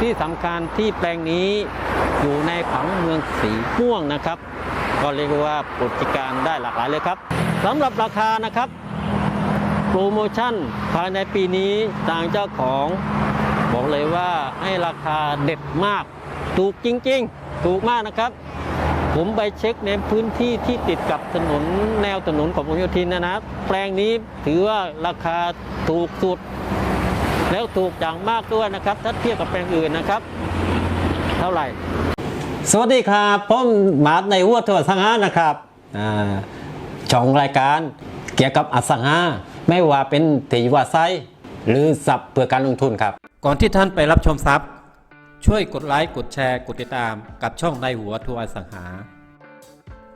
ที่สำคัญที่แปลงนี้อยู่ในผังเมืองสีม่วงนะครับ ก็เรียกว่าบริการได้หลากหลายเลยครับสำหรับราคานะครับโปรโมชั่นภายในปีนี้ทางเจ้าของบอกเลยว่าให้ราคาเด็ดมาก ถูกจริง ๆ ถูกมากนะครับ ผมไปเช็คในพื้นที่ที่ติดกับถนนแนวถนนของพหลโยธินนะครับ แปลงนี้ถือว่าราคาถูกสุด แล้วถูกอย่างมากด้วยนะครับ ถ้าเทียบกับแปลงอื่นนะครับ เท่าไหร่ สวัสดีครับผมมาร์ทในหัวทัวร์สังหานะครับอ่าช่องรายการเกี่ยวกับอสังหาไม่ว่าเป็นตีว่าไซหรือสับเพื่อการลงทุนครับ ก่อนที่ท่านไปรับชมทรัพย์ ช่วยกดไลค์กดแชร์กดติดตามกับช่องในหัวทัวร์อสังหา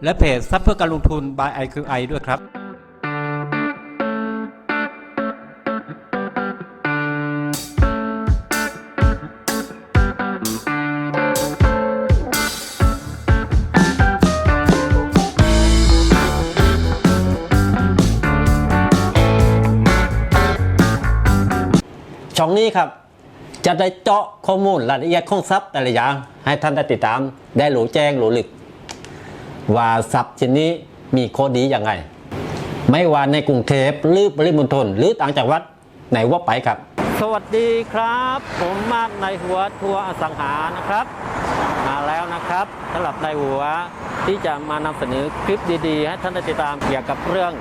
และเพจทรัพย์เพื่อการลงทุน by IQI ด้วยครับ ช่องนี้ครับ จะได้เจาะข้อมูลรายละเอียดของทรัพย์แต่ละอย่าง ให้ท่านได้ติดตามได้หรูแจ้งหรูลึก ว่าทรัพย์ชนนี้มีข้อดีอย่างไรไม่ว่าในกรุงเทพหรือปริมณฑลหรือต่างจังหวัดไหนว่าไปครับ สวัสดีครับ ผมมาดในหัวทัวร์อสังหานะครับ มาแล้วนะครับสำหรับในหัวที่จะมานำเสนอคลิปดีๆ ให้ท่านได้ติดตามเกี่ยวกับเรื่อง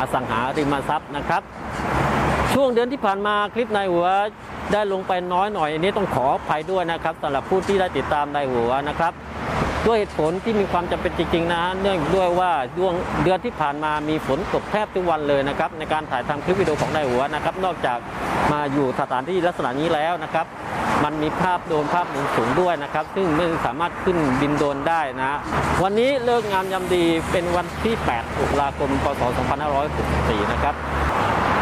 อสังหาริมทรัพย์นะครับ ช่วงเดือนที่ผ่านมาคลิปในหัวได้ลงไปน้อยหน่อยอันนี้ต้องขออภัยด้วยนะครับสำหรับผู้ที่ได้ติดตามในหัวนะครับด้วยเหตุผลที่มีความจำเป็นจริงๆนะฮะเนื่องด้วยว่าดวงเดือนที่ผ่านมามีฝนตกแทบทุกวันเลยนะครับในการถ่ายทำคลิปวิดีโอของนายหัวนะครับ นอกจากมาอยู่สถานที่ลักษณะนี้แล้วนะครับ มันมีภาพโดนภาพมุมสูงด้วยนะครับ ซึ่งไม่สามารถขึ้นบินโดนได้นะฮะวันนี้เลิกงามยามดีเป็นวันที่ 8 ตุลาคม พศ 2564 นะครับ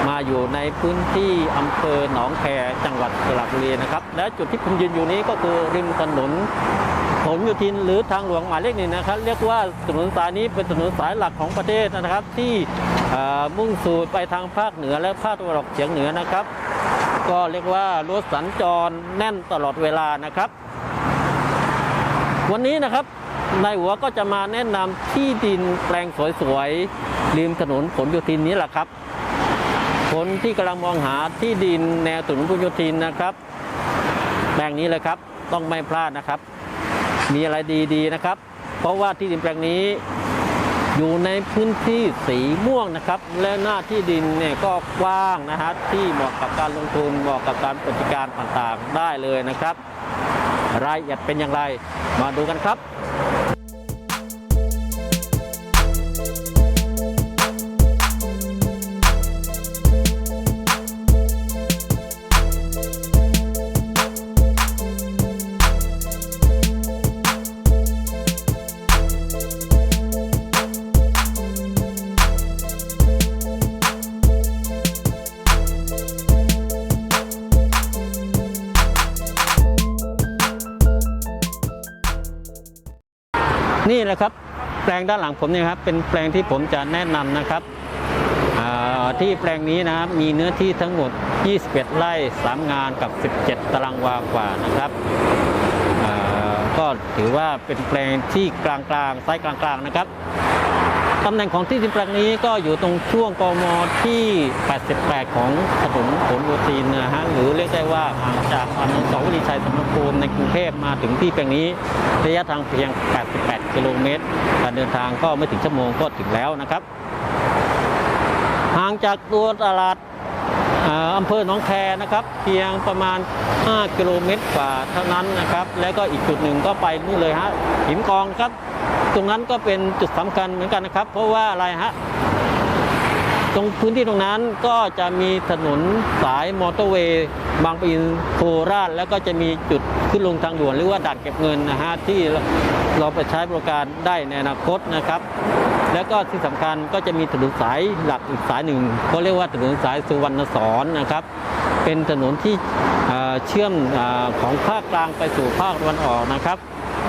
มาอยู่ในพื้นที่อำเภอหนองแคจังหวัดสระบุรีนะครับ และจุดที่ผมยืนอยู่นี้ก็คือริมถนนผลโยธินหรือทางหลวงหมายเลขหนึ่งนะครับ เรียกว่าถนนสายนี้เป็นถนนสายหลักของประเทศนะครับ ที่มุ่งสู่ไปทางภาคเหนือและภาคตะวันออกเฉียงเหนือนะครับ ก็เรียกว่ารถสัญจรแน่นตลอดเวลานะครับ วันนี้นะครับนายหัวก็จะมาแนะนำที่ดินแปลงสวยๆริมถนนผลโยธินนี้แหละครับ คนที่กำลังมองหาที่ดินแนวถนนพหลโยธินนะครับแปลงนี้เลยครับต้องไม่พลาดนะครับ มีอะไรดีๆนะครับ เพราะว่าที่ดินแปลงนี้อยู่ในพื้นที่สีม่วงนะครับ และหน้าที่ดินเนี่ยก็กว้างนะฮะที่เหมาะกับการลงทุนเหมาะกับการบริการต่างๆได้เลยนะครับ รายละเอียดเป็นอย่างไรมาดูกันครับ นี่แหละครับแปลงด้านหลังผมเนี่ยครับเป็นแปลงที่ผมจะแนะนำนะครับที่แปลงนี้นะครับมีเนื้อที่ทั้งหมด 21 ไร่ 3 งานกับ 17 ตารางวากว่านะครับก็ถือว่าเป็นแปลงที่กลางๆไซส์กลางๆนะครับ ตำแหน่งของที่ดินแปลงนี้ก็อยู่ตรงช่วงกมที่ 88 ของถนนผลโยธินนะฮะหรือเรียกได้ว่าห่างจากอนุสาวรีย์ชัยสมรภูมิในกรุงเทพมาถึงที่แปลงนี้ ระยะทางเพียง 88 กิโลเมตร การเดินทางก็ไม่ถึงชั่วโมงก็ถึงแล้วนะครับ ห่างจากตัวตลาดอำเภอหนองแคนะครับ เพียงประมาณ 5 กิโลเมตรกว่าเท่านั้นนะครับ แล้วก็อีกจุดหนึ่งก็ไปนู่นเลยฮะหิมกองครับ รงนั้นก็เป็นจุดสำคัญเหมือนกันนะครับ เพราะว่าอะไรฮะตรงพื้นที่ตรงนั้นก็จะมีถนนสายมอเตอร์เวย์บางปะอินโคราช แล้วก็จะมีจุดขึ้นลงทางด่วนหรือว่าด่านเก็บเงินนะฮะที่เราไปใช้บริการได้ในอนาคตนะครับ แล้วก็ที่สำคัญก็จะมีถนนสายหลักอีกสายหนึ่งเขาเรียกว่าถนนสายสุวรรณสอนนะครับ เป็นถนนที่เชื่อมอของภาคกลางไปสู่ภาคตะวันออกนะครับ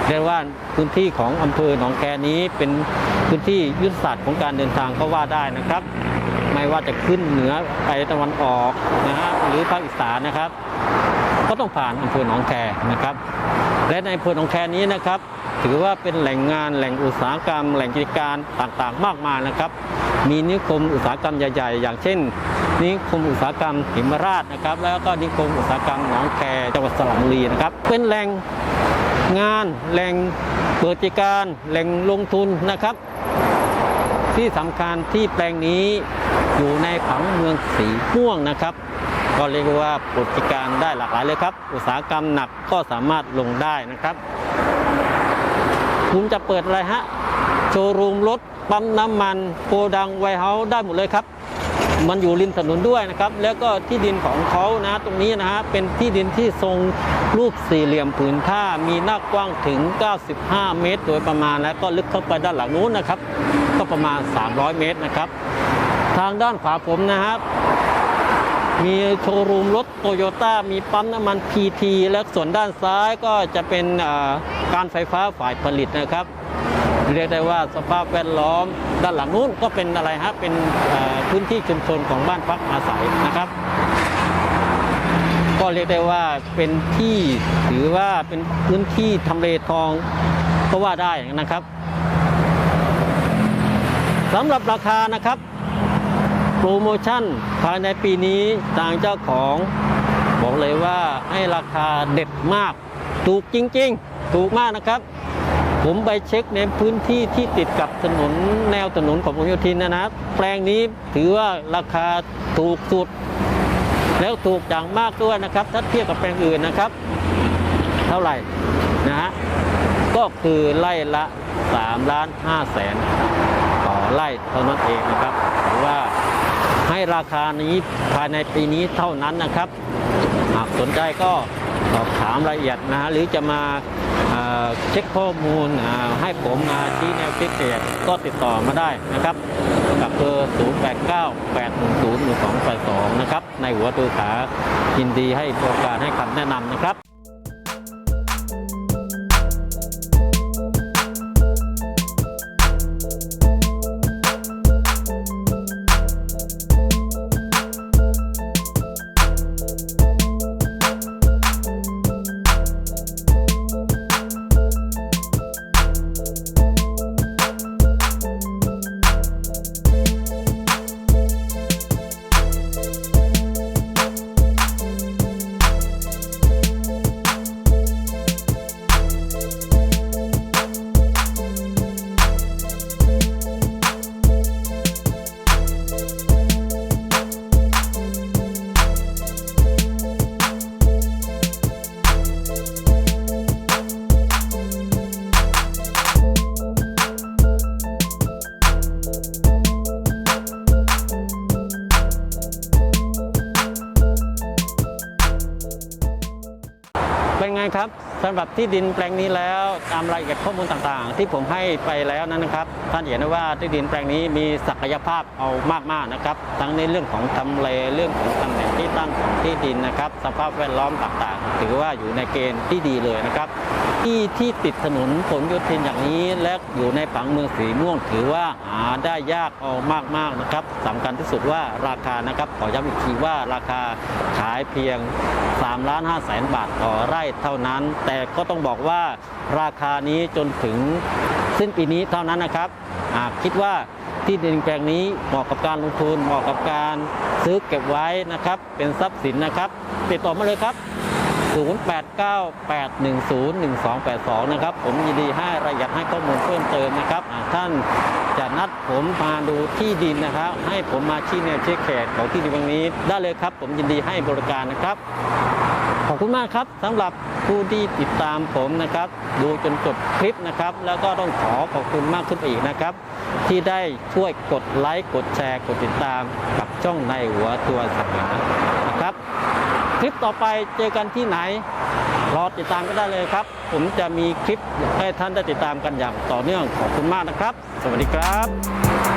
เรียกว่าพื้นที่ของอำเภอหนองแคนี้เป็นพื้นที่ยุทธศาสตร์ของการเดินทางก็ว่าได้นะครับ ไม่ว่าจะขึ้นเหนือไปตะวันออกนะฮะหรือภาคอีสานนะครับ ก็ต้องผ่านอำเภอหนองแคนะครับ และในอำเภอหนองแคนี้นะครับ ถือว่าเป็นแหล่งงานแหล่งอุตสาหกรรม แหล่งกิจการต่างๆ มากมายนะครับ มีนิคมอุตสาหกรรมใหญ่ ๆ อย่างเช่นนิคมอุตสาหกรรมหิมราชนะครับ แล้วก็นิคมอุตสาหกรรมหนองแคจังหวัดสระบุรีนะครับ เป็นแหล่ง งาน แหล่งเปิดกิจการ แหล่งลงทุนนะครับ ที่สำคัญที่แปลงนี้อยู่ในผังเมืองสีม่วงนะครับ ก็เรียกว่าปฏิกิจการได้หลากหลายเลยครับ อุตสาหกรรมหนักก็สามารถลงได้นะครับ คุณจะเปิดอะไรฮะโชว์รูมรถปั๊มน้ำมันโกดังไวเฮาส์ได้หมดเลยครับมันอยู่ริมถนนด้วยนะครับ แล้วก็ที่ดินของเขานะ ตรงนี้นะฮะเป็นที่ดินที่ทรง รูปสี่เหลี่ยมผืนผ้ามีหน้ากว้างถึง 95 เมตร โดยประมาณแล้วก็ลึกเข้าไปด้านหลังนู้นนะครับ ก็ประมาณ 300 เมตรนะครับ ทางด้านขวาผมนะครับมีโชว์รูมรถโตโยต้ามีปั๊มน้ำมัน PT และส่วนด้านซ้ายก็จะเป็นการไฟฟ้าฝ่ายผลิตนะครับ เรียกได้ว่าสภาพแวดล้อมด้านหลังนู้นก็เป็นอะไรฮะเป็นพื้นที่ชุมชนของบ้านพักอาศัยนะครับ ก็เรียกได้ว่าเป็นที่ถือว่าเป็นพื้นที่ทำเลทองก็ว่าได้นะครับสำหรับราคานะครับ โปรโมชั่นภายในปีนี้ทางเจ้าของบอกเลยว่าให้ราคาเด็ดมาก ถูกจริง ๆ ถูกมากนะครับ ผมไปเช็คในพื้นที่ที่ติดกับถนนแนวถนนของพหลโยธินนะนะแปลงนี้ถือว่าราคาถูกสุด แล้วถูกอย่างมากด้วยนะครับ ถ้าเทียบกับแปลงอื่นนะครับ เท่าไหร่นะฮะก็คือไล่ละ3ล้าน5แสนต่อไร่เท่านั้นเองนะครับหรือว่าให้ราคานี้ภายในปีนี้เท่านั้นนะครับ หากสนใจก็ สอบถามรายละเอียดนะฮะหรือจะมาเช็คข้อมูลให้ผมมาชี้แนวคิดเกตก็ติดต่อมาได้นะครับ กับเบอร์ 0 8 9 8 1 0 1 2 8 2 นะครับ ในหัวตัวขายินดีให้บริการให้คำแนะนำนะครับ เป็นไงครับสำหรับที่ดินแปลงนี้แล้วตามรายละเอียดข้อมูลต่างๆ ที่ผมให้ไปแล้วนั้นนะครับ ท่านเห็นได้ว่าที่ดินแปลงนี้มีศักยภาพเอามากๆนะครับ ทั้งในเรื่องของทำเลเรื่องของตำแหน่งที่ตั้งของที่ดินนะครับ สภาพแวดล้อมต่างๆ ถือว่าอยู่ในเกณฑ์ที่ดีเลยนะครับ ที่ที่ติดถนนผลโยธินอย่างนี้ และอยู่ในผังเมืองสีม่วง ถือว่าหาได้ยากเอามากๆนะครับสำคัญที่สุดว่าราคานะครับขอย้ำอีกทีว่าราคาขายเพียง3ล้าน5แสนบาทต่อไร่เท่านั้น แต่ก็ต้องบอกว่าราคานี้จนถึงสิ้นปีนี้เท่านั้นนะครับหากคิดว่าที่ดินแปลงนี้เหมาะกับการลงทุนเหมาะกับการซื้อเก็บไว้นะครับ เป็นทรัพย์สินนะครับ ติดต่อมาเลยครับ 0898101282 นะครับ ผมยินดีให้รายละเอียดให้ข้อมูลเพิ่มเติมนะครับ ท่านจะนัดผมมาดูที่ดินนะครับ ให้ผมมาชี้แนวชี้เขตของที่ดินตรงนี้ ได้เลยครับ ผมยินดีให้บริการนะครับ ขอบคุณมากครับสำหรับผู้ที่ติดตามผมนะครับ ดูจนจบคลิปนะครับ แล้วก็ต้องขอขอบคุณมากขึ้นไปอีกนะครับ ที่ได้ช่วยกดไลค์กดแชร์กดติดตามกับช่องในหัวตัวสังหานะครับ คลิปต่อไปเจอกันที่ไหน รอติดตามก็ได้เลยครับ ผมจะมีคลิปให้ท่านได้ติดตามกันอย่างต่อเนื่องขอบคุณมากนะครับ สวัสดีครับ